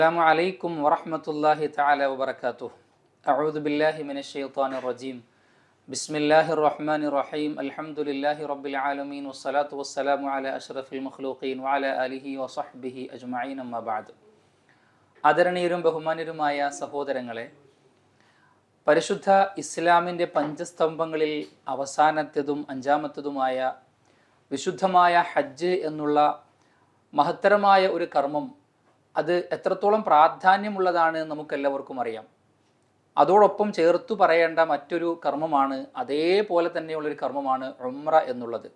السلام عليكم ورحمة الله تعالى وبركاته أعوذ بالله من الشيطان الرجيم بسم الله الرحمن الرحيم الحمد لله رب العالمين والصلاة والسلام على أشرف المخلوقين وعلى آله وصحبه أجمعين أما بعد ആദരണീയരും ബഹുമാന്യരുമായ സഹോദരങ്ങളെ പരിശുദ്ധ ഇസ്ലാമിൻ്റെ പഞ്ചസ്തംഭങ്ങളിൽ അവസാനത്തേതും അഞ്ചാമത്തതുമായ വിശുദ്ധമായ ഹജ്ജ് എന്നുള്ള മഹത്തരമായ ഒരു കർമ്മം അത് എത്രത്തോളം പ്രാധാന്യമുള്ളതാണ് നമുക്കെല്ലാവർക്കും അറിയാം. അതോടൊപ്പം ചേർത്തു പറയേണ്ട മറ്റൊരു കർമ്മമാണ് അതേപോലെ തന്നെയുള്ളൊരു കർമ്മമാണ് ഉംറ എന്നുള്ളത്.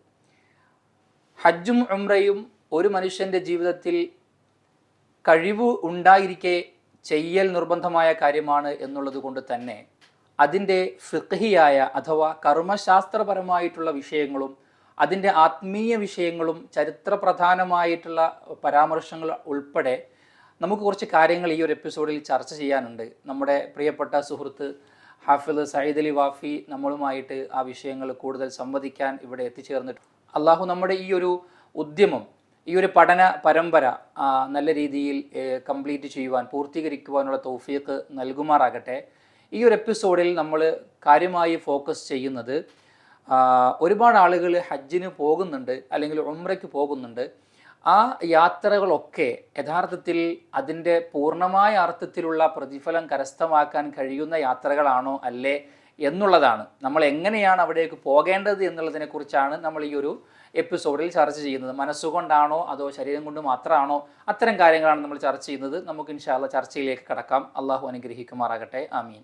ഹജ്ജും ഉംറയും ഒരു മനുഷ്യന്റെ ജീവിതത്തിൽ കഴിവ് ഉണ്ടായിരിക്കെ ചെയ്യൽ നിർബന്ധമായ കാര്യമാണ് എന്നുള്ളത് കൊണ്ട് തന്നെ അതിന്റെ ഫിഹിയായ അഥവാ കർമ്മശാസ്ത്രപരമായിട്ടുള്ള വിഷയങ്ങളും അതിന്റെ ആത്മീയ വിഷയങ്ങളും ചരിത്രപ്രധാനമായിട്ടുള്ള പരാമർശങ്ങൾ ഉൾപ്പെടെ നമുക്ക് കുറച്ച് കാര്യങ്ങൾ ഈ ഒരു എപ്പിസോഡിൽ ചർച്ച ചെയ്യാനുണ്ട്. നമ്മുടെ പ്രിയപ്പെട്ട സുഹൃത്ത് ഹാഫിദ് സയ്യിദ് അലി വാഫി നമ്മളുമായിട്ട് ആ വിഷയങ്ങൾ കൂടുതൽ സംവദിക്കാൻ ഇവിടെ എത്തിച്ചേർന്നിട്ട് അള്ളാഹു നമ്മുടെ ഈ ഒരു ഉദ്യമം ഈ ഒരു പഠന പരമ്പര നല്ല രീതിയിൽ കംപ്ലീറ്റ് ചെയ്യുവാൻ പൂർത്തീകരിക്കുവാനുള്ള തൗഫീഖ് നൽകുമാറാകട്ടെ. ഈ ഒരു എപ്പിസോഡിൽ നമ്മൾ കാര്യമായി ഫോക്കസ് ചെയ്യുന്നത് ഒരുപാട് ആളുകൾ ഹജ്ജിന് പോകുന്നുണ്ട് അല്ലെങ്കിൽ ഉംറയ്ക്ക് പോകുന്നുണ്ട്. ആ യാത്രകളൊക്കെ യഥാർത്ഥത്തിൽ അതിന്റെ പൂർണമായ അർത്ഥത്തിലുള്ള പ്രതിഫലം കരസ്ഥമാക്കാൻ കഴിയുന്ന യാത്രകളാണോ അല്ലേ എന്നുള്ളതാണ്. നമ്മൾ എങ്ങനെയാണ് അവിടേക്ക് പോകേണ്ടത് എന്നുള്ളതിനെക്കുറിച്ചാണ് നമ്മൾ ഈ ഒരു എപ്പിസോഡിൽ ചർച്ച ചെയ്യുന്നത്. മനസ്സുകൊണ്ടാണോ അതോ ശരീരം കൊണ്ട് മാത്രമാണോ അത്തരം കാര്യങ്ങളാണ് നമ്മൾ ചർച്ച ചെയ്യുന്നത്. നമുക്ക് ഇൻഷാല്ല ചർച്ചയിലേക്ക് കടക്കാം. അള്ളാഹു അനുഗ്രഹിക്കുമാറാകട്ടെ. ആമീൻ.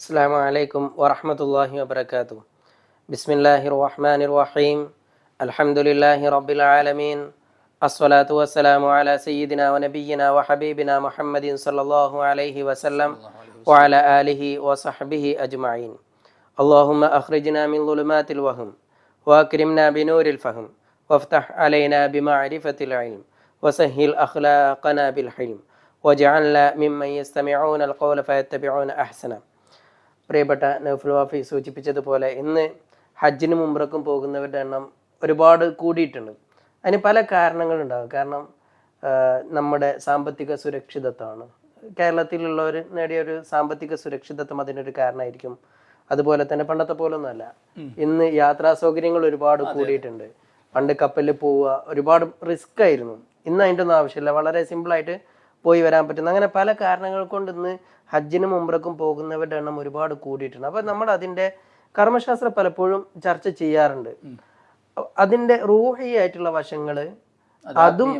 അസ്സാം വലൈക്കും വാഹമത്തല്ലാഹി വാബർക്കാത്തു ബിസ്മില്ലാഹിർ റഹ്മാൻ റഹീം. الحمد لله رب العالمين الصلاة والسلام على سيدنا ونبينا وحبيبنا محمد صلى الله عليه وسلم وعلى آله وصحبه أجمعين اللهم أخرجنا من ظلمات الوهم وأكرمنا بنور الفهم وافتح علينا بمعرفة العلم وسهل أخلاقنا بالحلم واجعلنا ممن يستمعون القول فيتبعون أحسنه പ്രിയപ്പെട്ട നൗഫൽ വാഫി സൂചിപ്പിച്ചതുപോലെ ഇന്ന് ഹജ്ജിന് മുമ്പറക്കും പോകുന്നവരുടെ എണ്ണം ഒരുപാട് കൂടിയിട്ടുണ്ട്. അതിന് പല കാരണങ്ങളുണ്ടാകും. കാരണം നമ്മുടെ സാമ്പത്തിക സുരക്ഷിതത്വമാണ്. കേരളത്തിലുള്ളവർ നേടിയ ഒരു സാമ്പത്തിക സുരക്ഷിതത്വം അതിനൊരു കാരണമായിരിക്കും. അതുപോലെ തന്നെ പണ്ടത്തെ പോലൊന്നുമല്ല. ഇന്ന് യാത്രാ സൗകര്യങ്ങൾ ഒരുപാട് കൂടിയിട്ടുണ്ട്. പണ്ട് കപ്പലിൽ പോവുക ഒരുപാട് റിസ്ക് ആയിരുന്നു. ഇന്ന് അതിന്റെ ഒന്നും ആവശ്യമില്ല. വളരെ സിമ്പിളായിട്ട് പോയി വരാൻ പറ്റുന്നു. അങ്ങനെ പല കാരണങ്ങൾ കൊണ്ട് ഇന്ന് ഹജ്ജിനും ഉംറക്കും പോകുന്നവരുടെ എണ്ണം ഒരുപാട് കൂടിയിട്ടുണ്ട്. അപ്പൊ നമ്മൾ അതിന്റെ കർമ്മശാസ്ത്രം പലപ്പോഴും ചർച്ച ചെയ്യാറുണ്ട്. അതിന്റെ റൂഹി ആയിട്ടുള്ള വശങ്ങൾ അതും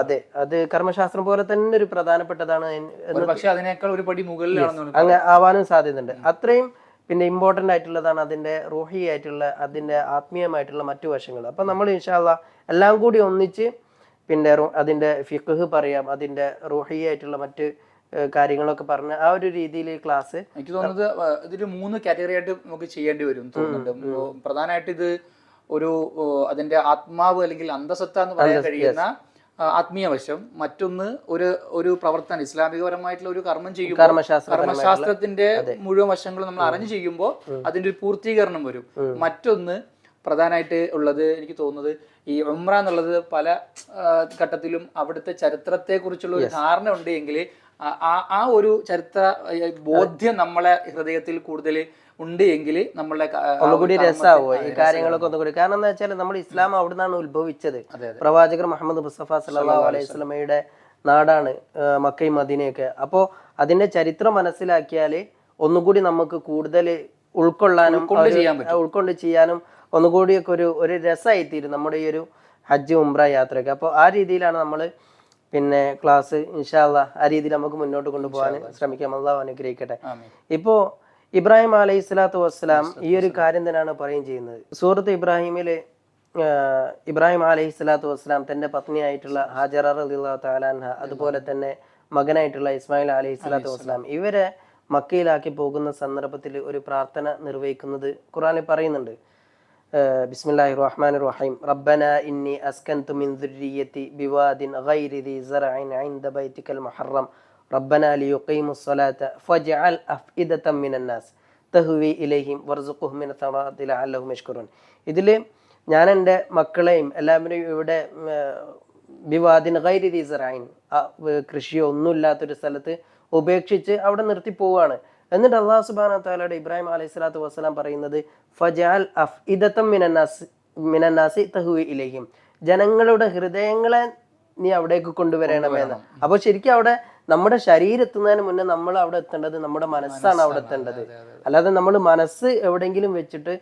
അതെ. അത് കർമ്മശാസ്ത്രം പോലെ തന്നെ ഒരു പ്രധാനപ്പെട്ടതാണ് പക്ഷെ അതിനേക്കാൾ ഒരു പടി അങ്ങനെ ആവാനും സാധ്യതയുണ്ട്. അത്രയും പിന്നെ ഇമ്പോർട്ടന്റ് ആയിട്ടുള്ളതാണ് അതിന്റെ റൂഹി ആയിട്ടുള്ള അതിന്റെ ആത്മീയമായിട്ടുള്ള മറ്റു വശങ്ങൾ. അപ്പൊ നമ്മൾ ഇൻഷാല്ല എല്ലാം കൂടി ഒന്നിച്ച് പിന്നെ അതിന്റെ ഫിഖ് പറയാം അതിന്റെ റൂഹി ആയിട്ടുള്ള മറ്റ് കാര്യങ്ങളൊക്കെ പറഞ്ഞ് ആ ഒരു രീതിയിൽ ക്ലാസ് എനിക്ക് തോന്നുന്നത് ഇതിൽ മൂന്ന് കാറ്റഗറി ആയിട്ട് നമുക്ക് ചെയ്യേണ്ടി വരും തോന്നുന്നുണ്ട്. പ്രധാനമായിട്ട് ഇത് ഒരു അതിന്റെ ആത്മാവ് അല്ലെങ്കിൽ അന്തസത്ത എന്ന് പറയാൻ കഴിയുന്ന ആത്മീയ വശം. മറ്റൊന്ന് ഒരു ഒരു പ്രവർത്തനം ഇസ്ലാമികപരമായിട്ടുള്ള ഒരു കർമ്മം ചെയ്യുമ്പോൾ കർമ്മശാസ്ത്രത്തിന്റെ മുഴുവൻ വശങ്ങളും നമ്മൾ അറിഞ്ഞു ചെയ്യുമ്പോൾ അതിന്റെ ഒരു പൂർത്തീകരണം വരും. മറ്റൊന്ന് പ്രധാനമായിട്ട് ഉള്ളത് എനിക്ക് തോന്നുന്നത് ഈ ഉമ്ര എന്നുള്ളത് പല ഘട്ടത്തിലും അവിടുത്തെ ചരിത്രത്തെ കുറിച്ചുള്ള ഒരു ധാരണ ഉണ്ട് എങ്കിൽ ആ ഒരു ചരിത്ര ബോധ്യം നമ്മളെ ഹൃദയത്തിൽ കൂടുതൽ ഉണ്ട് എങ്കിൽ നമ്മളെ കൂടി രസാവോ ഒന്നുകൂടി രസമാവോ ഈ കാര്യങ്ങളൊക്കെ ഒന്നുകൂടി. കാരണം എന്താ വെച്ചാൽ നമ്മൾ ഇസ്ലാം അവിടെ നിന്നാണ് ഉത്ഭവിച്ചത്. പ്രവാചകർ മുഹമ്മദ് മുസ്തഫ സല്ലല്ലാഹു അലൈഹി സ്വലമയുടെ നാടാണ് മക്കയും മദീനയൊക്കെ. അപ്പോ അതിന്റെ ചരിത്രം മനസ്സിലാക്കിയാൽ ഒന്നുകൂടി നമുക്ക് കൂടുതൽ ഉൾക്കൊള്ളാനും ഉൾക്കൊണ്ട് ചെയ്യാനും ഒന്നുകൂടിയൊക്കെ ഒരു ഒരു രസമായി തീരും നമ്മുടെ ഈ ഒരു ഹജ്ജ് ഉംറ യാത്രയൊക്കെ. അപ്പോൾ ആ രീതിയിലാണ് നമ്മൾ പിന്നെ ക്ലാസ് ഇൻഷാല്ല ആ രീതിയിൽ നമുക്ക് മുന്നോട്ട് കൊണ്ടുപോകാൻ ശ്രമിക്കാം. അള്ളാഹു അനുഗ്രഹിക്കട്ടെ. ആമീൻ. ഇബ്രാഹിം അലൈഹി സ്വലാത്തു വസ്സലാം ഈ ഒരു കാര്യം തന്നെയാണ് പറയുകയും ചെയ്യുന്നത്. സൂറത്ത് ഇബ്രാഹിമിലെ ഇബ്രാഹിം അലൈഹി സ്വലാത്തു വസ്സലാം തന്റെ പത്നിയായിട്ടുള്ള ഹാജർ റലിള്ള താലാൻഹ അതുപോലെ തന്നെ മകനായിട്ടുള്ള ഇസ്മായിൽ അലൈഹി സ്വലാത്തു വസ്സലാം. ഇവരെ മക്കയിലാക്കി പോകുന്ന സന്ദർഭത്തിൽ ഒരു പ്രാർത്ഥന നിർവഹിക്കുന്നത് ഖുറാനിൽ പറയുന്നുണ്ട്. ബിസ്മില്ലാഹി റഹ്മാൻ റഹീം. റബ്ബന ഇന്നി അസ്കൻതു മിൻ ദുർരിയത്തി ബിവാദിൻ ഗൈരി ദി സറഇൻ ഇൻദ ബൈതികൽ മുഹറം. ربنا ليقيموا الصلاة فاجعل أفئدة من الناس تهوي إليهم وارزقهم من الثمرات لعلهم يشكرون ഇതിൽ ഞാൻ എൻ്റെ മക്കളെയും എല്ലാവരെയും ഇവിടെ ഉം, വിവാദിൻ ഗൈരി ദീസറായിൻ കൃഷിയോ ഒന്നുമില്ലാത്തൊരു സ്ഥലത്ത് ഉപേക്ഷിച്ച് അവിടെ നിർത്തി പോവുകയാണ് എന്നിട്ട് അള്ളാഹു സുബാന താലയുടെ ഇബ്രാഹിം അലൈഹി സ്വലാത്തു വസ്സലാം പറയുന്നത് ഫജാൽ അഫ് ഇദത്തം മിനന്നാസ് മിനന്നാസി തഹുവി ഇലേഹിം ജനങ്ങളുടെ ഹൃദയങ്ങളെ നീ അവിടേക്ക് കൊണ്ടുവരണമെന്ന് അപ്പൊ ശരിക്കും അവിടെ നമ്മുടെ ശരീരം എത്തുന്നതിന് മുന്നേ നമ്മൾ അവിടെ എത്തേണ്ടത് നമ്മുടെ മനസ്സാണ് അവിടെ എത്തേണ്ടത്. അല്ലാതെ നമ്മൾ മനസ്സ് എവിടെയെങ്കിലും വെച്ചിട്ട്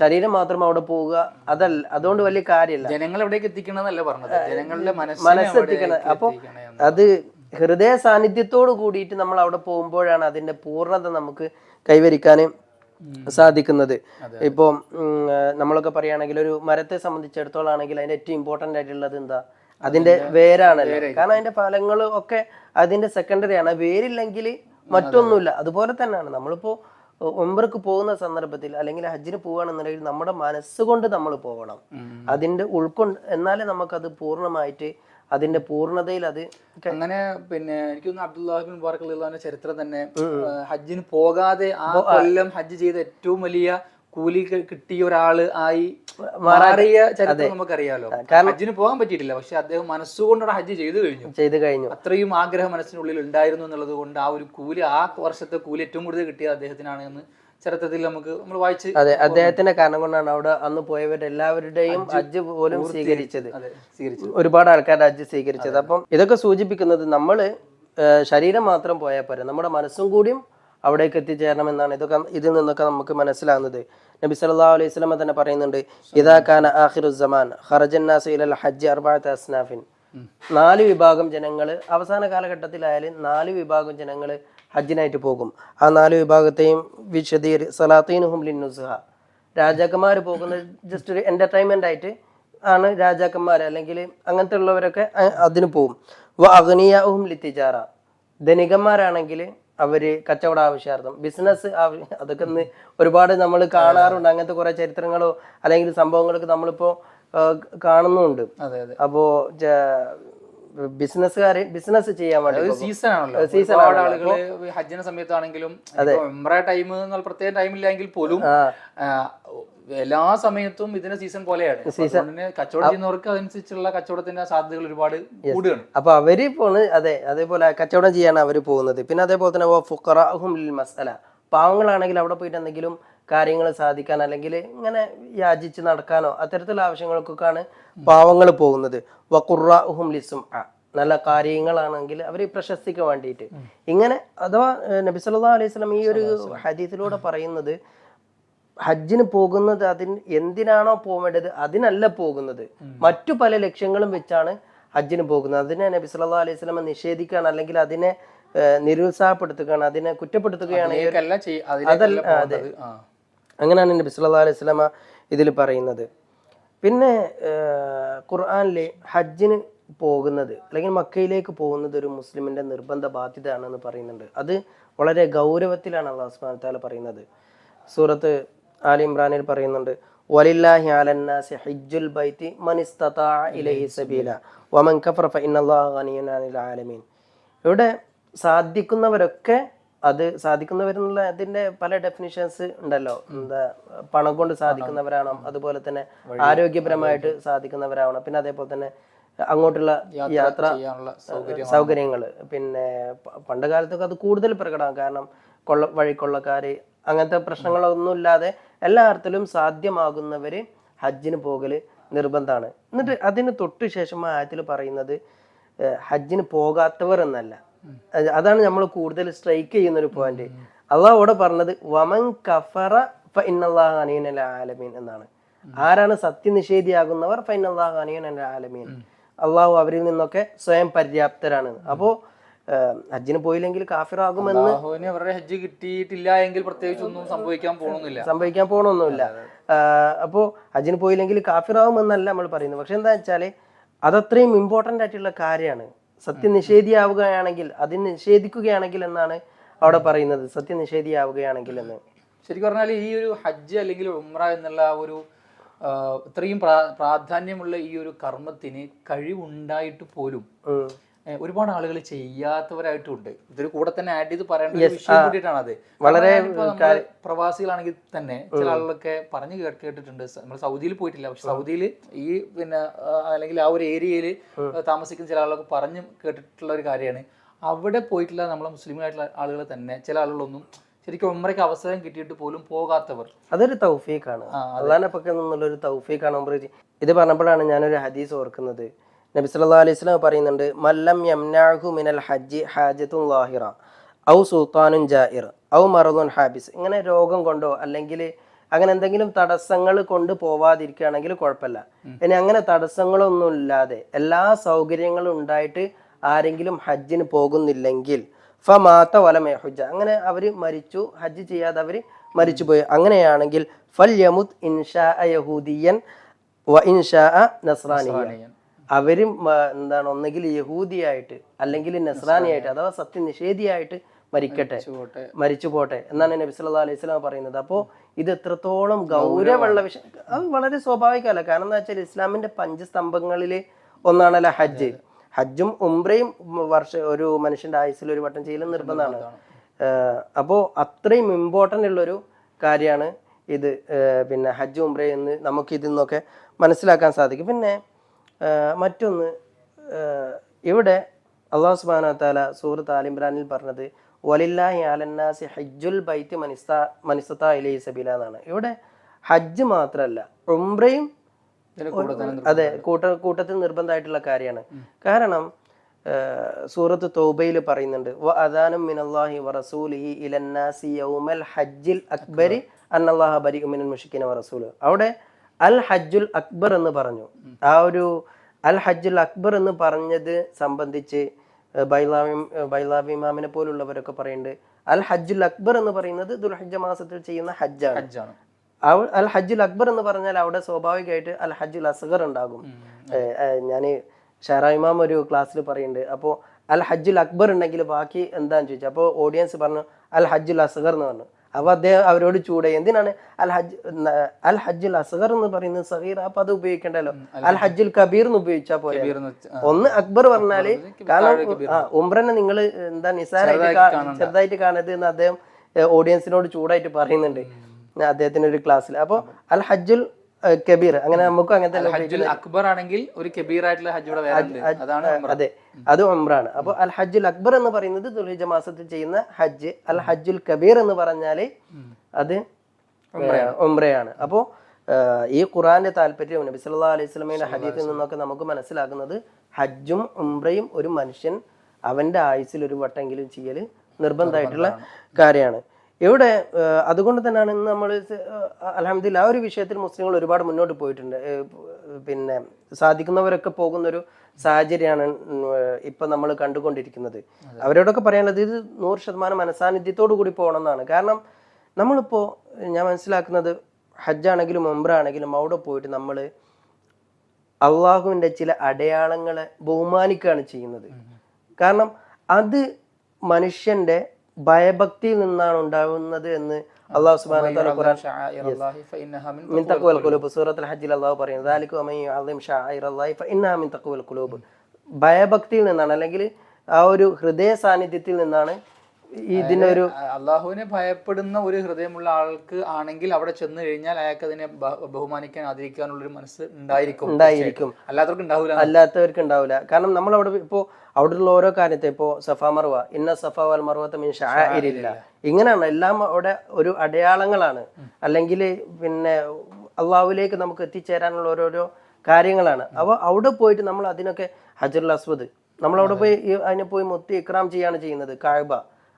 ശരീരം മാത്രം അവിടെ പോവുക അതല്ല അതുകൊണ്ട് വലിയ കാര്യമല്ല. ജനങ്ങൾ എവിടേക്ക് എത്തിക്കണമെന്നല്ല പറഞ്ഞത്. ജനങ്ങളുടെ മനസ്സ് എത്തിക്കണം അപ്പൊ അത് ഹൃദയ സാന്നിധ്യത്തോട് കൂടിയിട്ട് നമ്മൾ അവിടെ പോകുമ്പോഴാണ് അതിന്റെ പൂർണത നമുക്ക് കൈവരിക്കാൻ സാധിക്കുന്നത്. ഇപ്പോൾ നമ്മളൊക്കെ പറയുകയാണെങ്കിൽ ഒരു മരത്തെ സംബന്ധിച്ചിടത്തോളം ആണെങ്കിൽ അതിന്റെ ഏറ്റവും ഇമ്പോർട്ടന്റ് ആയിട്ടുള്ളത് എന്താ? അതിന്റെ വേരാണല്ലോ. കാരണം അതിന്റെ ഫലങ്ങൾ ഒക്കെ അതിന്റെ സെക്കൻഡറി ആണ്. വേരില്ലെങ്കിൽ മറ്റൊന്നുമില്ല. അതുപോലെ തന്നെയാണ്. നമ്മളിപ്പോ ഒമ്പർക്ക് പോകുന്ന സന്ദർഭത്തിൽ അല്ലെങ്കിൽ ഹജ്ജിന് പോവുകയാണെന്നുണ്ടെങ്കിൽ നമ്മുടെ മനസ്സുകൊണ്ട് നമ്മൾ പോകണം അതിന്റെ ഉൾക്കൊണ്ട് എന്നാലേ നമുക്കത് പൂർണമായിട്ട് അതിന്റെ പൂർണതയിൽ അത് അങ്ങനെ പിന്നെ എനിക്ക് തോന്നുന്നു അബ്ദുല്ലാഹിബിൻ ചരിത്രം തന്നെ ഹജ്ജിന് പോകാതെ ആ കൊല്ലം ഹജ്ജ് ചെയ്ത ഏറ്റവും വലിയ കൂലി കിട്ടിയ ഒരാൾ ആയി മാറിയ ചരിത്രം നമുക്കറിയാലോ. ഹജ്ജിന് പോകാൻ പറ്റിയിട്ടില്ല. പക്ഷെ അദ്ദേഹം മനസ്സുകൊണ്ടാണ് ഹജ്ജ് ചെയ്തു കഴിഞ്ഞു. ചെയ്തു കഴിഞ്ഞു. അത്രയും ആഗ്രഹം മനസ്സിനുള്ളിൽ ഉണ്ടായിരുന്നു എന്നുള്ളത് കൊണ്ട് ആ ഒരു കൂലി ആ വർഷത്തെ കൂലി ഏറ്റവും കൂടുതൽ കിട്ടിയത് അദ്ദേഹത്തിനാണ് എന്ന് ചരിത്രത്തിൽ നമുക്ക് നമ്മൾ വായിച്ച് അതെ അദ്ദേഹത്തിന്റെ കാരണം കൊണ്ടാണ് അവിടെ അന്ന് പോയവരെല്ലാവരുടെയും ഹജ്ജ് പോലും സ്വീകരിച്ചത്. സ്വീകരിച്ചു ഒരുപാട് ആൾക്കാരുടെ ഹജ്ജ് സ്വീകരിച്ചത്. അപ്പം ഇതൊക്കെ സൂചിപ്പിക്കുന്നത് നമ്മൾ ശരീരം മാത്രം പോയാൽ പോരാ. നമ്മുടെ മനസ്സും കൂടിയും അവിടേക്ക് എത്തിച്ചേരണം എന്നാണ് ഇതൊക്കെ ഇതിൽ നിന്നൊക്കെ നമുക്ക് മനസ്സിലാകുന്നത്. നബി സല്ലല്ലാഹു അലൈഹി വസല്ലമ തന്നെ പറയുന്നുണ്ട് ഇദാ കാന ആഖിറു സമാൻ ഖറജന്നാസു ഇലൽ ഹജ്ജ് അർബഅത അസ്നാഫിൻ. നാല് വിഭാഗം ജനങ്ങൾ അവസാന കാലഘട്ടത്തിലായാലും നാല് വിഭാഗം ജനങ്ങൾ ഹജ്ജിനായിട്ട് പോകും. ആ നാല് വിഭാഗത്തെയും വിശദീർ സലാത്തീനുഹും ലിന്നുസുഹ രാജാക്കന്മാർ പോകുന്ന ജസ്റ്റ് ഒരു എന്റർടൈൻമെന്റ് ആയിട്ട് ആണ് രാജാക്കന്മാർ അല്ലെങ്കിൽ അങ്ങനത്തെ ഉള്ളവരൊക്കെ അതിന് പോകും. വ അഗ്നിയാഹും ലിത്തിജാറ. ധനികന്മാരാണെങ്കിൽ അവർ കച്ചവട ആവശ്യാർത്ഥം. ബിസിനസ് അതൊക്കെ ഇന്ന് ഒരുപാട് നമ്മൾ കാണാറുണ്ട്. അങ്ങനത്തെ കുറെ ചരിത്രങ്ങളോ അല്ലെങ്കിൽ സംഭവങ്ങളൊക്കെ നമ്മളിപ്പോ കാണുന്നുണ്ട്. അപ്പോ ബിസിനസ്സുകാര് ബിസിനസ് ചെയ്യാൻ വേണ്ടി. സീസൺ ആണല്ലോ. സീസൺ ആളുകൾ. ഹജ്ജിന്റെ സമയത്താണെങ്കിലും ടൈം പ്രത്യേക പ്രത്യേക ടൈമില്ലെങ്കിൽ പോലും എല്ലാ സമയത്തും ഇതിന്റെ സീസൺ പോലെയാണ്. സീസൺ കച്ചവടം ചെയ്യുന്നവർക്ക് അതനുസരിച്ചുള്ള കച്ചവടത്തിന്റെ സാധ്യതകൾ ഒരുപാട് കൂടുകയാണ്. അപ്പൊ അവർ ഇപ്പോൾ അതെ അതേപോലെ കച്ചവടം ചെയ്യാണ് അവർ പോകുന്നത്. പിന്നെ അതേപോലെ തന്നെ ഫുഖറാഹും ലിൽ മസ്അല. പാവങ്ങളാണെങ്കിൽ അവിടെ പോയിട്ട് എന്തെങ്കിലും കാര്യങ്ങൾ സാധിക്കാൻ അല്ലെങ്കിൽ ഇങ്ങനെ യാചിച്ച് നടക്കാനോ അത്തരത്തിലുള്ള ആവശ്യങ്ങൾക്കൊക്കെയാണ് പാവങ്ങൾ പോകുന്നത്. വഖുറാഹും ലിസും നല്ല കാര്യങ്ങളാണെങ്കിൽ അവർ പ്രശസ്തിക്ക് വേണ്ടിയിട്ട്. ഇങ്ങനെ അഥവാ ഏഹ്, നബി സല്ലല്ലാഹു അലൈഹി സ്വലം ഈ ഒരു ഹദീസിലൂടെ പറയുന്നത് ഹജ്ജിന് പോകുന്നത് അതിന് എന്തിനാണോ പോവേണ്ടത്? അതിനല്ല പോകുന്നത്. മറ്റു പല ലക്ഷ്യങ്ങളും വെച്ചാണ് ഹജ്ജിന് പോകുന്നത്. അതിനെ നബി സല്ലാ അലൈഹി സ്വലമ നിഷേധിക്കുകയാണ് അല്ലെങ്കിൽ അതിനെ നിരുത്സാഹപ്പെടുത്തുകയാണ് അതിനെ കുറ്റപ്പെടുത്തുകയാണ്. പോകേണ്ടത്. ആ. അങ്ങനെയാണ് നബി സല്ലാ അലൈഹി സ്വലമ ഇതിൽ പറയുന്നത്. പിന്നെ ഖുർആാനിലെ ഹജ്ജിന് പോകുന്നത് അല്ലെങ്കിൽ മക്കയിലേക്ക് പോകുന്നത് ഒരു മുസ്ലിമിന്റെ നിർബന്ധ ബാധ്യതയാണെന്ന് പറയുന്നുണ്ട്. അത് വളരെ ഗൗരവത്തിലാണ് അള്ളാഹു സ്മാനത്താല പറയുന്നത്. സൂറത്ത് ആലി ഇമ്രാനിൽ പറയുന്നുണ്ട് വലില്ലാഹി അലന്നാസി ഹിജ്ജുൽ ബൈത്തി മനിസ്തതാ ഇലൈഹി സബീല വമൻ കഫറ ഫഇന്നല്ലാഹ ഗനിയ്യുൻ അനിൽ ആലമീൻ. ഇവിടെ സാധിക്കുന്നവരൊക്കെ അത് സാധിക്കുന്നവരെന്നുള്ള അതിന്റെ പല ഡെഫിനിഷൻസ് ഉണ്ടല്ലോ. എന്താ പണം കൊണ്ട് സാധിക്കുന്നവരാണോ അതുപോലെ തന്നെ ആരോഗ്യപരമായിട്ട് സാധിക്കുന്നവരാവണം. പിന്നെ അതേപോലെ തന്നെ അങ്ങോട്ടുള്ള യാത്ര സൗകര്യങ്ങൾ പിന്നെ പണ്ട് കാലത്തൊക്കെ അത് കൂടുതൽ പ്രകടമാണ്. കാരണം കൊള്ള വഴിക്കൊള്ളക്കാർ അങ്ങനത്തെ പ്രശ്നങ്ങളൊന്നുമില്ലാതെ എല്ലാ അർത്ഥത്തിലും സാധ്യമാകുന്നവർ ഹജ്ജിന് പോകൽ നിർബന്ധമാണ്. എന്നിട്ട് അതിന് തൊട്ട് ശേഷം ആ ആയത്തിൽ പറയുന്നത് ഹജ്ജിന് പോകാത്തവർ എന്നല്ല. അതാണ് നമ്മൾ കൂടുതൽ സ്ട്രൈക്ക് ചെയ്യുന്ന ഒരു പോയിന്റ് അള്ളാഹ് അവിടെ പറഞ്ഞത് വമൻ കഫറ ഫ ഇന്നല്ലാഹു ആലമീൻ എന്നാണ്. ആരാണ് സത്യനിഷേധിയാകുന്നവർ ഫ ഇന്നല്ലാഹു ആലമീൻ അള്ളാഹു അവരിൽ നിന്നൊക്കെ സ്വയം പര്യാപ്തരാണ്. അപ്പോ ഏഹ്, ഹജ്ജിന് പോയില്ലെങ്കിൽ കാഫിറാകുമെന്ന് അവരുടെ ഹജ്ജ് കിട്ടിയിട്ടില്ല എങ്കിൽ പ്രത്യേകിച്ച് ഒന്നും സംഭവിക്കാൻ പോകണമെന്നില്ല സംഭവിക്കാൻ പോകണമൊന്നുമില്ല അപ്പോൾ അപ്പോ ഹജ്ജിന് പോയില്ലെങ്കിൽ കാഫിറാകുമെന്നല്ല നമ്മൾ പറയുന്നത്. പക്ഷെ എന്താ വെച്ചാൽ അതത്രയും ഇമ്പോർട്ടന്റ് ആയിട്ടുള്ള കാര്യമാണ്. സത്യം നിഷേധിയാവുകയാണെങ്കിൽ അതിന് നിഷേധിക്കുകയാണെങ്കിൽ എന്നാണ് അവിടെ പറയുന്നത്. സത്യം നിഷേധിയാവുകയാണെങ്കിൽ എന്ന് ശരിക്കും പറഞ്ഞാൽ ഈ ഒരു ഹജ്ജ് അല്ലെങ്കിൽ ഉമ്ര എന്നുള്ള ഒരു ഇത്രയും പ്രാധാന്യമുള്ള ഈ ഒരു കർമ്മത്തിന് കഴിവുണ്ടായിട്ട് പോലും ഒരുപാട് ആളുകൾ ചെയ്യാത്തവരായിട്ടുണ്ട്. ഇതൊരു കൂടെ തന്നെ ആഡ് ചെയ്ത് പറയേണ്ട ഒരു വിഷയം കൂടിയിട്ടാണ് അത് വളരെ പ്രവാസികളാണെങ്കിൽ തന്നെ ചില ആളുകളൊക്കെ പറഞ്ഞു കേട്ടിട്ടുണ്ട്. നമ്മൾ സൗദിയിൽ പോയിട്ടില്ല. പക്ഷെ സൗദിയിൽ ഈ പിന്നെ അല്ലെങ്കിൽ ആ ഒരു ഏരിയയിൽ താമസിക്കുന്ന ചില ആളുകളൊക്കെ പറഞ്ഞു കേട്ടിട്ടുള്ള ഒരു കാര്യമാണ്. അവിടെ പോയിട്ടില്ല നമ്മളെ മുസ്ലിമായിട്ടുള്ള ആളുകൾ തന്നെ ചില ആളുകളൊന്നും ശരിക്കും ഉമ്മറയ്ക്ക് അവസരം കിട്ടിയിട്ട് പോലും പോകാത്തവർ. അതൊരു തൗഫീഖാണ്. അള്ളാഹിനെ പക്കം നിന്നുള്ള ഒരു തൗഫീഖാണ് ഇത് പറഞ്ഞപ്പോഴാണ് ഞാനൊരു ഹദീസ് ഓർക്കുന്നത്. നബി സല്ലല്ലാഹു അലൈഹി വസല്ലം പറയുന്നുണ്ട് മല്ലം യംനാഹു മിനൽ ഹജ്ജ് ഹാജത്തുൻ ലാഹിറ ഔ സുൽത്താനുൻ ജാഇർ ഔ മറദുൻ ഹാബിസ്. ഇങ്ങനെ രോഗം കൊണ്ടോ അല്ലെങ്കിൽ അങ്ങനെ എന്തെങ്കിലും തടസ്സങ്ങൾ കൊണ്ട് പോവാതിരിക്കുകയാണെങ്കിൽ കുഴപ്പമില്ല. ഇനി അങ്ങനെ തടസ്സങ്ങളൊന്നും ഇല്ലാതെ എല്ലാ സൗകര്യങ്ങളും ഉണ്ടായിട്ട് ആരെങ്കിലും ഹജ്ജിന് പോകുന്നില്ലെങ്കിൽ ഫ മാത്ത വലമേ ഹുജ അങ്ങനെ അവർ മരിച്ചു ഹജ്ജ് ചെയ്യാതെ അവർ മരിച്ചുപോയി. അങ്ങനെയാണെങ്കിൽ ഫൽ യമുത് ഇൻഷാ യഹൂദിയൻ വ ഇൻഷാ നസ്രാനിയൻ. അവർ എന്താണ് ഒന്നെങ്കിൽ യഹൂദിയായിട്ട് അല്ലെങ്കിൽ നസ്രാനിയായിട്ട് അഥവാ സത്യനിഷേധിയായിട്ട് മരിക്കട്ടെ. മരിച്ചു പോട്ടെ എന്നാണ് നബി സല്ലാ അലൈഹി സ്വലാം പറയുന്നത്. അപ്പോ ഇത് എത്രത്തോളം ഗൗരവമുള്ള വിഷയം അത് വളരെ സ്വാഭാവികമല്ല. കാരണം എന്താ വെച്ചാൽ ഇസ്ലാമിന്റെ പഞ്ചസ്തംഭങ്ങളിൽ ഒന്നാണല്ലോ ഹജ്ജ്. ഹജ്ജും ഉംറയും വർഷ ഒരു മനുഷ്യന്റെ ആയുസ്സിൽ ഒരു വട്ടം ചെയ്യലും നിർബന്ധമാണ്. അപ്പോൾ അത്രയും ഇമ്പോർട്ടന്റ് ഉള്ളൊരു കാര്യമാണ് ഇത്. പിന്നെ ഹജ്ജ് ഉംറ എന്ന് നമുക്ക് ഇതിൽ നിന്നൊക്കെ മനസ്സിലാക്കാൻ സാധിക്കും. പിന്നെ മറ്റൊന്ന് ഇവിടെ അള്ളാഹു സുബാന താല സൂറത്ത് ആലിംബ്രാനിൽ പറഞ്ഞത് വലില്ലാഹി അലന്നാസി ഹജ്ജുൽ ബൈത്ത് മനിസ്ത മനിസ്ത ഇലൈഹി സബീല എന്നാണ്. ഇവിടെ ഹജ്ജ് മാത്രമല്ല ഉംറയും അതെ കൂട്ട കൂട്ടത്തിൽ നിർബന്ധമായിട്ടുള്ള കാര്യമാണ്. കാരണം സൂറത്ത് തോബയിൽ പറയുന്നുണ്ട് അദാനും മിനല്ലാഹി ഇലന്നാസി യൗമൽ ഹജ്ജിൽ അക്ബരി അന്നല്ലാഹ ബരി മുഷിക്കിന വ റസൂൽ. അവിടെ അൽ ഹജ്ജുൽ അക്ബർ എന്ന് പറഞ്ഞു. ആ ഒരു അൽ ഹജ്ജുൽ അക്ബർ എന്ന് പറഞ്ഞത് സംബന്ധിച്ച് ബൈലാവി ബൈലാവി ഇമാമിനെ പോലുള്ളവരൊക്കെ പറയുന്നുണ്ട്. അൽ ഹജ്ജുൽ അക്ബർ എന്ന് പറയുന്നത് ദുൽഹജ്ജ മാസത്തിൽ ചെയ്യുന്ന ഹജ്ജാണ്. ഹജ്ജാണ്. അൽ ഹജ്ജുൽ അക്ബർ എന്ന് പറഞ്ഞാൽ അവിടെ സ്വാഭാവികമായിട്ട് അൽ ഹജ്ജുൽ അസ്ഗർ ഉണ്ടാകും. ഞാൻ ഷെറാ ഇമാം ഒരു ക്ലാസ്സിൽ പറയുന്നുണ്ട്. അപ്പോൾ അൽ ഹജ്ജുൽ അക്ബർ ഉണ്ടെങ്കിൽ ബാക്കി എന്താന്ന് ചോദിച്ചു അപ്പോൾ ഓഡിയൻസ് പറഞ്ഞു അൽ ഹജ്ജുൽ അസ്ഗർ എന്ന് പറഞ്ഞു. അപ്പൊ അദ്ദേഹം അവരോട് ചൂടെ എന്തിനാണ്? അൽ ഹജ് അൽ ഹജ്ജുൽ അസ്ഗർ എന്ന് പറയുന്നത് സഹീർ അപ്പൊ അത് ഉപയോഗിക്കണ്ടല്ലോ? അൽ ഹജ്ജുൽ കബീർ എന്ന് ഉപയോഗിച്ചാൽ പോലെ. ഒന്ന് അക്ബർ പറഞ്ഞാൽ കാരണം ഉംറനെ നിങ്ങൾ എന്താ നിസാരായിട്ട് ചെറുതായിട്ട് കാണരുത് എന്ന് അദ്ദേഹം ഓഡിയൻസിനോട് ചൂടായിട്ട് പറയുന്നുണ്ട്. അദ്ദേഹത്തിന്റെ ഒരു ക്ലാസ്സിൽ അപ്പോൾ അൽ ഹജ്ജുൽ കബീർ. അങ്ങനെ നമുക്കും അങ്ങനത്തെ അക്ബർ ആണെങ്കിൽ ഒരു കബീർ ആയിട്ടുള്ള ഹജ്ജ് വേറെ ഉണ്ട്. അതാണ് അതെ. അത് ഒമ്രാണ് അപ്പൊ അൽ ഹജ്ജുൽ അക്ബർ എന്ന് പറയുന്നത് ദുൽഹിജ മാസത്തിൽ ചെയ്യുന്ന ഹജ്ജ്. അൽ ഹജ്ജുൽ കബീർ എന്ന് പറഞ്ഞാൽ അത് ഒമ്രയാണ് അപ്പോ ഈ ഖുറാന്റെ താല്പര്യം നബി സല്ലാ അലൈഹി സ്വലമയുടെ ഹദീത്തിൽ നിന്നൊക്കെ നമുക്ക് മനസ്സിലാക്കുന്നത് ഹജ്ജും ഉംറയും ഒരു മനുഷ്യൻ അവന്റെ ആയുസിൽ ഒരു വട്ടെങ്കിലും ചെയ്യൽ നിർബന്ധമായിട്ടുള്ള കാര്യമാണ്. ഇവിടെ അതുകൊണ്ട് തന്നെയാണ് ഇന്ന് നമ്മൾ അലഹമ്മദില്ല ആ ഒരു വിഷയത്തിൽ മുസ്ലിങ്ങൾ ഒരുപാട് മുന്നോട്ട് പോയിട്ടുണ്ട്. പിന്നെ സാധിക്കുന്നവരൊക്കെ പോകുന്നൊരു സാഹചര്യമാണ് ഇപ്പൊ നമ്മൾ കണ്ടുകൊണ്ടിരിക്കുന്നത്. അവരോടൊക്കെ പറയാനുള്ളത് ഇത് നൂറ് ശതമാനം മനസാന്നിധ്യത്തോടു കൂടി പോകണം എന്നാണ് കാരണം നമ്മളിപ്പോ ഞാൻ മനസ്സിലാക്കുന്നത് ഹജ്ജാണെങ്കിലും ഉംറ ആണെങ്കിലും അവിടെ പോയിട്ട് നമ്മൾ അള്ളാഹുവിന്റെ ചില അടയാളങ്ങളെ ബഹുമാനിക്കുകയാണ് ചെയ്യുന്നത്. കാരണം അത് മനുഷ്യന്റെ ഭയഭക്തിയിൽ നിന്നാണ് ഉണ്ടാകുന്നത് എന്ന് അള്ളാഹു സുബാന സൂറത്തുൽ ഹജ്ജിൽ പറയുന്നത് ഭയഭക്തിയിൽ നിന്നാണ് അല്ലെങ്കിൽ ആ ഒരു ഹൃദയ സാന്നിധ്യത്തിൽ നിന്നാണ് ഇതിനൊരു അള്ളാഹുവിനെ ഭയപ്പെടുന്ന ഒരു ഹൃദയമുള്ള ആൾക്ക് ആണെങ്കിൽ അവിടെ ചെന്ന് കഴിഞ്ഞാൽ അയാൾക്ക് അതിനെ ബഹുമാനിക്കാൻ ആദരിക്കാനുള്ള ഒരു മനസ്സ് ഉണ്ടായിരിക്കും. ഉണ്ടായിരിക്കും. അല്ലാത്തവർക്ക് ഉണ്ടാവില്ല അല്ലാത്തവർക്ക് ഉണ്ടാവില്ല കാരണം നമ്മൾ അവിടെ ഇപ്പോ അവിടെയുള്ള ഓരോ കാര്യത്തെ ഇപ്പോ സഫ മർവ ഇന്ന സഫ വൽ മറുവത്തെ മീൻ ഷാഇരില്ല ഇങ്ങനെയാണ് എല്ലാം അവിടെ ഒരു അടയാളങ്ങളാണ്. അല്ലെങ്കിൽ പിന്നെ അള്ളാഹുവിലേക്ക് നമുക്ക് എത്തിച്ചേരാനുള്ള ഓരോരോ കാര്യങ്ങളാണ്. അപ്പോൾ അവിടെ പോയിട്ട് നമ്മൾ അതിനൊക്കെ ഹജറുൽ അസ്വദ്. നമ്മൾ അവിടെ പോയി അതിനെ പോയി മുത്തി ഇക്രാം ചെയ്യാണ് ചെയ്യുന്നത് കാഴ്ബ.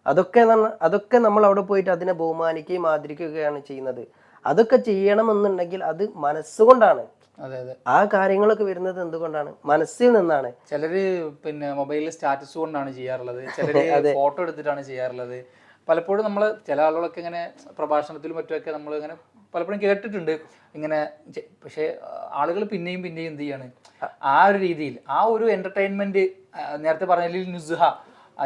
അതൊക്കെ അതൊക്കെ നമ്മൾ അവിടെ പോയിട്ട് അതിനെ ബഹുമാനിക്കുകയും ആദരിക്കുകയാണ് ചെയ്യുന്നത്. അതൊക്കെ ചെയ്യണമെന്നുണ്ടെങ്കിൽ അത് മനസ്സുകൊണ്ടാണ്. അതെ അതെ. ആ കാര്യങ്ങളൊക്കെ വരുന്നത് എന്തുകൊണ്ടാണ്? മനസ്സിൽ നിന്നാണ്. ചിലര് പിന്നെ മൊബൈലിൽ സ്റ്റാറ്റസ് കൊണ്ടാണ് ചെയ്യാറുള്ളത്. ചിലര് ഫോട്ടോ എടുത്തിട്ടാണ് ചെയ്യാറുള്ളത്. പലപ്പോഴും നമ്മൾ ചില ആളുകളൊക്കെ ഇങ്ങനെ പ്രഭാഷണത്തിലും മറ്റുമൊക്കെ നമ്മൾ ഇങ്ങനെ പലപ്പോഴും കേട്ടിട്ടുണ്ട്. ഇങ്ങനെ പക്ഷേ ആളുകൾ പിന്നെയും പിന്നെയും എന്ത് ചെയ്യാണ്? ആ ഒരു രീതിയിൽ ആ ഒരു എന്റർടൈൻമെന്റ് നേരത്തെ പറഞ്ഞ നുസുഹ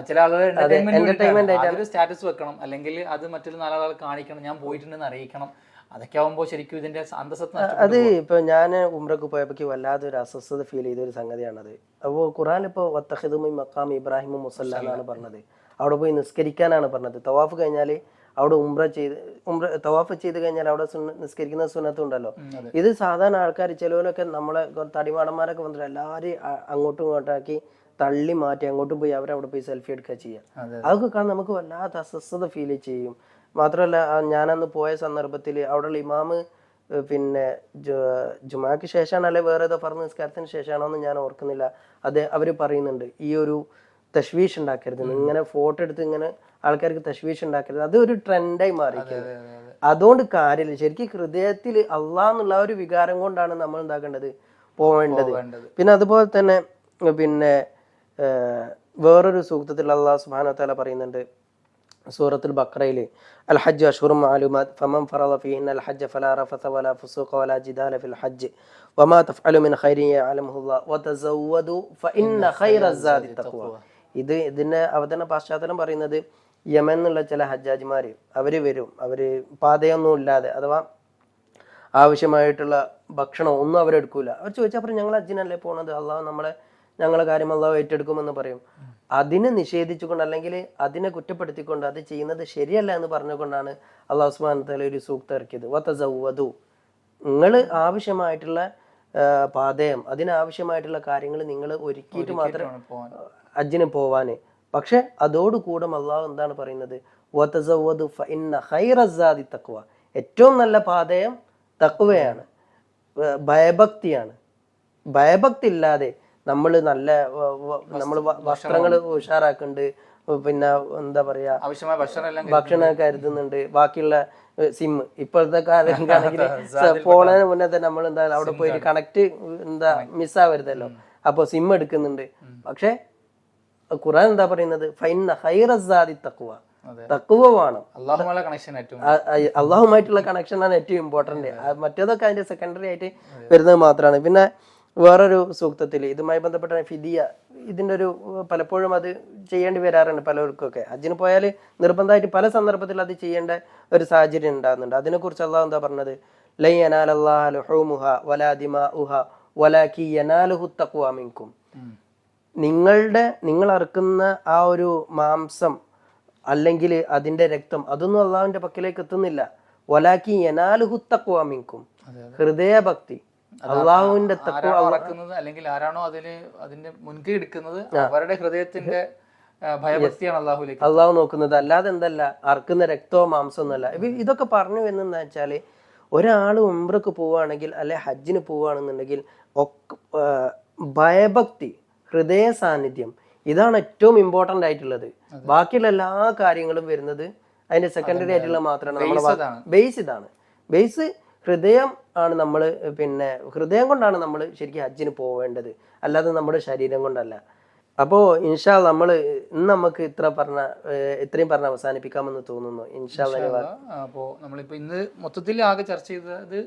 ചില ആളുകൾ എന്റർടൈൻമെന്റ് സ്റ്റാറ്റസ് വെക്കണം. അല്ലെങ്കിൽ അത് മറ്റൊരു നാലാളുകൾ കാണിക്കണം ഞാൻ പോയിട്ടുണ്ടെന്ന് അറിയിക്കണം. അതൊക്കെ ആവുമ്പോൾ ശരിക്കും ഇതിന്റെ അന്തസ്സത്ത് അത് ഇപ്പൊ ഞാൻ ഉമ്രക്ക് പോയപ്പോ വല്ലാതെ ഒരു അസ്വസ്ഥത ഫീൽ ചെയ്ത ഒരു സംഗതിയാണത്. അപ്പോൾ ഖുറാൻ ഇപ്പോൾ വത്തഹിദും മക്കാം ഇബ്രാഹിം മുസല്ല എന്നാണ് പറഞ്ഞത്. അവിടെ പോയി നിസ്കരിക്കാനാണ് പറഞ്ഞത്. തവാഫ് കഴിഞ്ഞാൽ അവിടെ ഉംറ ചെയ്ത് ഉംറ തവാഫ് ചെയ്ത് കഴിഞ്ഞാൽ അവിടെ നിസ്കരിക്കുന്ന സുന്നത്തുണ്ടല്ലോ ഇത് സാധാരണ ആൾക്കാർ ചിലവരൊക്കെ നമ്മളെ തടിമാടന്മാരൊക്കെ വന്നിട്ട് എല്ലാവരെയും അങ്ങോട്ടും ഇങ്ങോട്ടാക്കി തള്ളി മാറ്റി അങ്ങോട്ടും പോയി അവരവിടെ പോയി സെൽഫി എടുക്കുക ചെയ്യുക അതെ അതൊക്കെ കാണാൻ നമുക്ക് വല്ലാത്ത അസ്വസ്ഥത ഫീൽ ചെയ്യും. മാത്രമല്ല ഞാനന്ന് പോയ സന്ദർഭത്തിൽ അവിടെയുള്ള ഇമാമ് പിന്നെ ജുമാക്ക് ശേഷമാണ് അല്ലെ വേറെ ഏതോ പറഞ്ഞ നിസ്കാരത്തിന് ശേഷമാണോ എന്ന് ഞാൻ ഓർക്കുന്നില്ല. അത് അവർ പറയുന്നുണ്ട്. ഈ ഒരു തശ്വീഷ് ഉണ്ടാക്കരുത്. ഇങ്ങനെ ഫോട്ടോ എടുത്ത് ഇങ്ങനെ ആൾക്കാർക്ക് തശ്വീഷ് ഉണ്ടാക്കരുത്. അത് ഒരു ട്രെൻഡായി മാറിയിരിക്കുന്നത് അതെ. അതുകൊണ്ട് കാര്യമില്ല. ശരിക്കും ഹൃദയത്തിൽ അള്ളാന്നുള്ള ഒരു വികാരം കൊണ്ടാണ് നമ്മൾ എന്താക്കേണ്ടത്? പോവേണ്ടത്. പിന്നെ അതുപോലെ തന്നെ പിന്നെ വേറൊരു സൂക്തത്തിൽ അള്ളാഹു വതആല പറയുന്നുണ്ട്. സൂറത്തുൽ ബക്രയിൽ അൽ ഹജ്ജ് ഹജ്ജ ഫലാ വലാ വലാ ഫിൽ ഹജ്ജ്. വമാ മിൻ ഫഇന്ന ഇത് ഇതിന്റെ അവതരണ പശ്ചാത്തലം പറയുന്നത് യമൻ എന്നുള്ള ചില ഹജ്ജാജിമാർ അവർ വരും. അവർ പാതയൊന്നും ഇല്ലാതെ അഥവാ ആവശ്യമായിട്ടുള്ള ഭക്ഷണം ഒന്നും അവരെടുക്കൂല. അവർ ചോദിച്ചാൽ പറയും ഞങ്ങൾ ഹജ്ജിനല്ലേ പോണത്? അള്ളാഹു നമ്മളെ ഞങ്ങളെ കാര്യം അള്ളാഹു ഏറ്റെടുക്കുമെന്ന് പറയും. അതിനെ നിഷേധിച്ചുകൊണ്ട് അല്ലെങ്കിൽ അതിനെ കുറ്റപ്പെടുത്തിക്കൊണ്ട് അത് ചെയ്യുന്നത് ശരിയല്ല എന്ന് പറഞ്ഞുകൊണ്ടാണ് അള്ളാഹു ഉസ്മാൻ തല ഒരു സൂക്ത ഇറക്കിയത്. വതസവ്വദു. നിങ്ങൾ ആവശ്യമായിട്ടുള്ള പാതയം അതിനാവശ്യമായിട്ടുള്ള കാര്യങ്ങൾ നിങ്ങൾ ഒരുക്കിയിട്ട് മാത്രം അജിന് പോവാന്. പക്ഷെ അതോടുകൂടെ അള്ളാഹു എന്താണ് പറയുന്നത്? വതസവ്വദു ഫഇന്ന ഖൈറ സാദി തഖ്വ. ഏറ്റവും നല്ല പാതയം തക്വയാണ് ഭയഭക്തിയാണ്. ഭയഭക്തി ഇല്ലാതെ നമ്മൾ നല്ല നമ്മൾ വസ്ത്രങ്ങൾ ഉഷാറാക്കുന്നുണ്ട് പിന്നെ എന്താ പറയാ? ആവശ്യമായ ഭക്ഷണം ഭക്ഷണം കരുതുന്നുണ്ട്. ബാക്കിയുള്ള സിം ഇപ്പോഴത്തെ കാലത്താണെങ്കിൽ പോണതിന് മുന്നേ തന്നെ നമ്മൾ എന്താ അവിടെ പോയിട്ട് കണക്ട് എന്താ മിസ്സാവരുതല്ലോ. അപ്പൊ സിം എടുക്കുന്നുണ്ട്. പക്ഷെ ഖുറാൻ എന്താ പറയുന്നത്? ഫൈന ഹൈറസാദി തക്കുവ. തക്കുവ വേണം. അള്ളാഹുമായിട്ടുള്ള കണക്ഷനാണ് ഏറ്റവും ഇമ്പോർട്ടന്റ് മറ്റേതൊക്കെ അതിന്റെ സെക്കൻഡറി ആയിട്ട് വരുന്നത് മാത്രമാണ്. പിന്നെ വേറൊരു സൂക്തത്തിൽ ഇതുമായി ബന്ധപ്പെട്ട ഫിദിയ ഇതിന്റെ ഒരു പലപ്പോഴും അത് ചെയ്യേണ്ടി വരാറുണ്ട് പലർക്കൊക്കെ. ഹജ്ജിന് പോയാൽ നിർബന്ധമായിട്ട് പല സന്ദർഭത്തിൽ അത് ചെയ്യേണ്ട ഒരു സാഹചര്യം ഉണ്ടാകുന്നുണ്ട്. അതിനെക്കുറിച്ച് അള്ളാഹ് എന്താ പറഞ്ഞത്? ലൈ യനാലല്ലാഹുഹ വലാ ദിമാഉഹ വലാക്കി ഉം. നിങ്ങളുടെ നിങ്ങൾ അറുക്കുന്ന ആ ഒരു മാംസം അല്ലെങ്കിൽ അതിന്റെ രക്തം അതൊന്നും അള്ളാഹുവിന്റെ പക്കലേക്ക് എത്തുന്നില്ല. വലാക്കി അതെ, ഹൃദയഭക്തി. അള്ളാഹുവിന്റെ ആരാണോ അല്ലെങ്കിൽ ആരാണോ അതിന് അതിന്റെ മുൻകൈ എടുക്കുന്നത് അവരുടെ ഹൃദയത്തിന്റെ ഭയഭക്തിയാണ് അള്ളാഹുലേക്ക് അള്ളാഹു നോക്കുന്നത്. അല്ലാതെ എന്തല്ല അർക്കുന്ന രക്തമോ ഒന്നല്ല ഇതൊക്കെ പറഞ്ഞു എന്നാ വെച്ചാൽ ഒരാൾ ഉംറക്ക് പോവുകയാണെങ്കിൽ അല്ലെ ഹജ്ജിന് പോവുകയാണെന്നുണ്ടെങ്കിൽ ഒക്കെ ഭയഭക്തി ഹൃദയ സാന്നിധ്യം ഇതാണ് ഏറ്റവും ഇമ്പോർട്ടന്റ് ആയിട്ടുള്ളത്. ബാക്കിയുള്ള എല്ലാ കാര്യങ്ങളും വരുന്നത് അതിന്റെ സെക്കൻഡറി ആയിട്ടുള്ള മാത്രമാണ്. നമ്മുടെ. ബേസ് ഇതാണ്. ബേസ് ഹൃദയം ആണ് നമ്മൾ പിന്നെ ഹൃദയം കൊണ്ടാണ് നമ്മൾ ശരിക്കും ഹജ്ജിന് പോവേണ്ടത്. അല്ലാതെ നമ്മുടെ ശരീരം കൊണ്ടല്ല. അപ്പോൾ ഇൻഷാ നമ്മൾ ഇന്ന് നമുക്ക് ഇത്ര പറഞ്ഞ ഇത്രയും പറഞ്ഞ് അവസാനിപ്പിക്കാമെന്ന് തോന്നുന്നു. ഇൻഷാ അപ്പോൾ നമ്മളിപ്പോൾ ഇന്ന് മൊത്തത്തിൽ ആകെ ചർച്ച ചെയ്തത്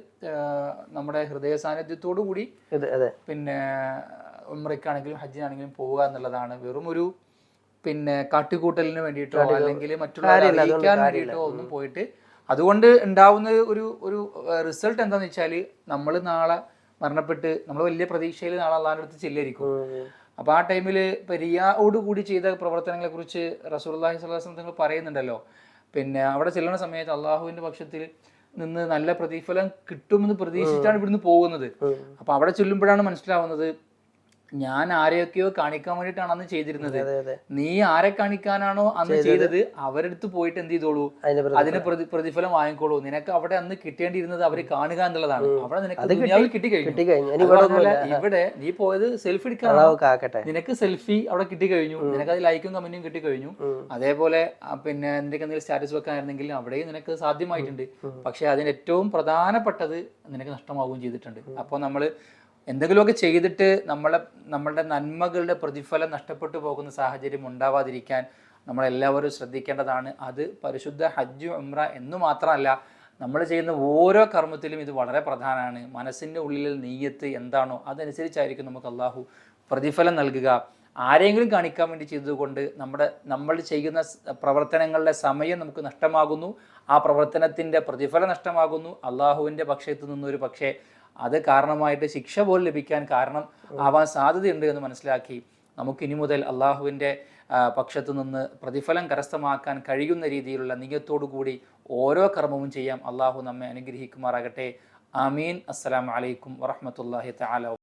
നമ്മുടെ ഹൃദയ സാന്നിധ്യത്തോടു കൂടി അതെ പിന്നെ ഉമ്രയ്ക്കാണെങ്കിലും ഹജ്ജിനാണെങ്കിലും പോവുക എന്നുള്ളതാണ്. വെറും ഒരു പിന്നെ കാട്ടിക്കൂട്ടലിന് വേണ്ടിയിട്ടോ അല്ലെങ്കിൽ മറ്റുള്ളവരെ അറിയിക്കാൻ വേണ്ടിയിട്ടോ ഒന്നും പോയിട്ട് അതുകൊണ്ട് ഉണ്ടാവുന്ന ഒരു ഒരു റിസൾട്ട് എന്താന്ന് വെച്ചാൽ നമ്മൾ നാളെ മരണപ്പെട്ട് നമ്മൾ വലിയ പ്രതീക്ഷയിൽ നാളെ അള്ളാഹിന്റെ അടുത്ത് ചെല്ലായിരിക്കും. അപ്പോൾ ആ ടൈമിൽ പെരിയാവോട് കൂടി ചെയ്ത പ്രവർത്തനങ്ങളെ കുറിച്ച് റസൂർല്ലാഹി സ്വലാസ്ലം നിങ്ങൾ പറയുന്നുണ്ടല്ലോ. പിന്നെ അവിടെ ചെല്ലുന്ന സമയത്ത് അള്ളാഹുവിന്റെ പക്ഷത്തിൽ നിന്ന് നല്ല പ്രതിഫലം കിട്ടുമെന്ന് പ്രതീക്ഷിച്ചാണ് ഇവിടുന്ന് പോകുന്നത്. അപ്പോൾ അവിടെ ചെല്ലുമ്പോഴാണ് മനസ്സിലാവുന്നത് ഞാൻ ആരെയൊക്കെയോ കാണിക്കാൻ വേണ്ടിയിട്ടാണ് അന്ന് ചെയ്തിരുന്നത്. നീ ആരെ കാണിക്കാനാണോ അന്ന് ചെയ്തത് അവരെടുത്ത് പോയിട്ട് എന്ത് ചെയ്തോളൂ? അതിന് പ്രതിഫലം വാങ്ങിക്കോളൂ. നിനക്ക് അവിടെ അന്ന് കിട്ടേണ്ടിയിരുന്നത് അവർ കാണുക എന്നുള്ളതാണ്. അവിടെ നിനക്ക് ദുനിയാവിൽ കിട്ടിക്കഴിഞ്ഞു. ഇനി ഇവിടെ നീ പോയത് സെൽഫി എടുക്കാൻ. നിനക്ക് സെൽഫി അവിടെ കിട്ടി കഴിഞ്ഞു നിനക്ക് അത് ലൈക്കും കമന്റും കിട്ടി കഴിഞ്ഞു അതേപോലെ പിന്നെ നിനക്ക് എന്തെങ്കിലും സ്റ്റാറ്റസ് വെക്കാനായിരുന്നെങ്കിൽ അവിടെയും നിനക്ക് സാധ്യമായിട്ടുണ്ട്. പക്ഷെ അതിന് ഏറ്റവും പ്രധാനപ്പെട്ടത് നിനക്ക് നഷ്ടമാവുകയും ചെയ്തിട്ടുണ്ട്. അപ്പോൾ നമ്മൾ എന്തെങ്കിലുമൊക്കെ ചെയ്തിട്ട് നമ്മളെ നമ്മളുടെ നന്മകളുടെ പ്രതിഫലം നഷ്ടപ്പെട്ടു പോകുന്ന സാഹചര്യം ഉണ്ടാവാതിരിക്കാൻ നമ്മളെല്ലാവരും ശ്രദ്ധിക്കേണ്ടതാണ്. അത് പരിശുദ്ധ ഹജ്ജ് ഉംറ എന്ന് മാത്രമല്ല നമ്മൾ ചെയ്യുന്ന ഓരോ കർമ്മത്തിലും ഇത് വളരെ പ്രധാനമാണ്. മനസ്സിന്റെ ഉള്ളിലെ നെയ്യത്ത് എന്താണോ അതനുസരിച്ചായിരിക്കും നമുക്ക് അള്ളാഹു പ്രതിഫലം നൽകുക. ആരെങ്കിലും കാണിക്കാൻ വേണ്ടി ചെയ്തതുകൊണ്ട് നമ്മുടെ നമ്മൾ ചെയ്യുന്ന പ്രവർത്തനങ്ങളുടെ സമയം നമുക്ക് നഷ്ടമാകുന്നു. ആ പ്രവർത്തനത്തിന്റെ പ്രതിഫലം നഷ്ടമാകുന്നു. അള്ളാഹുവിന്റെ പക്ഷത്ത് നിന്നൊരു പക്ഷേ അത് കാരണമായിട്ട് ശിക്ഷ പോലും ലഭിക്കാൻ കാരണം ആവാൻ സാധ്യതയുണ്ട് എന്ന് മനസ്സിലാക്കി നമുക്ക് ഇനി മുതൽ അള്ളാഹുവിന്റെ പക്ഷത്തു നിന്ന് പ്രതിഫലം കരസ്ഥമാക്കാൻ കഴിയുന്ന രീതിയിലുള്ള നിയത്തോടു കൂടി ഓരോ കർമ്മവും ചെയ്യാം. അള്ളാഹു നമ്മെ അനുഗ്രഹിക്കുമാറാകട്ടെ. ആമീൻ. അസ്സലാമു അലൈക്കും വറഹ്മത്തുള്ളാഹി തആല